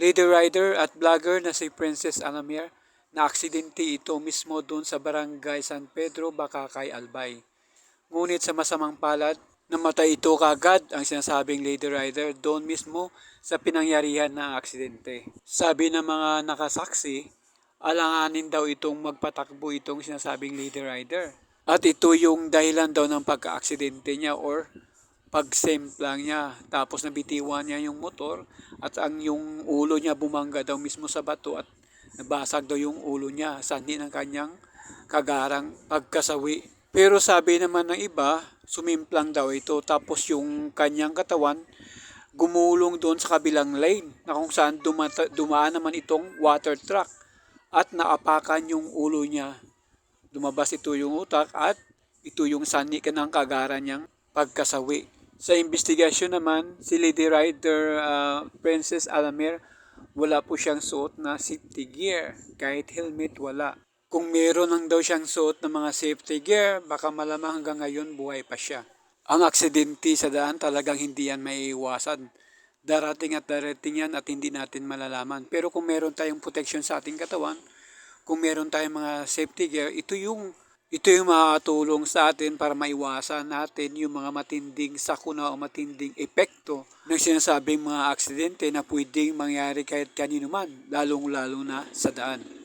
Lady rider at vlogger na si Princess Alamir na aksidente ito mismo doon sa barangay San Pedro, Bakakay, Albay. Ngunit sa masamang palad, namatay ito kagad ang sinasabing lady rider doon mismo sa pinangyarihan ng aksidente. Sabi ng mga nakasaksi, alanganin daw itong magpatakbo itong sinasabing lady rider. At ito yung dahilan daw ng pagka-aksidente niya or pagsemplang niya. Tapos nabitiwan niya yung motor at ang yung ulo niya bumangga daw mismo sa bato at nabasag daw yung ulo niya sa hindi ng kanyang kagarang pagkasawi. Pero sabi naman ng iba, sumimplang daw ito tapos yung kanyang katawan gumulong doon sa kabilang lane na kung saan dumata, dumaan naman itong water truck at naapakan yung ulo niya. Lumabas ito yung utak at ito yung sani ka ng kagaran niyang pagkasawi. Sa investigasyon naman, si Lady Rider ah, Princess Alamir, wala po siyang suot na safety gear. Kahit helmet, wala. Kung meron lang daw siyang suot ng mga safety gear, baka malamang hanggang ngayon buhay pa siya. Ang aksidente sa daan talagang hindi yan maiiwasan. Darating at darating yan at hindi natin malalaman. Pero kung meron tayong protection sa ating katawan, kung meron tayong mga safety gear, ito yung ito yung makakatulong sa atin para maiwasan natin yung mga matinding sakuna o matinding epekto ng sinasabing mga aksidente na pwedeng mangyari kahit kanino man, lalong-lalo na sa daan.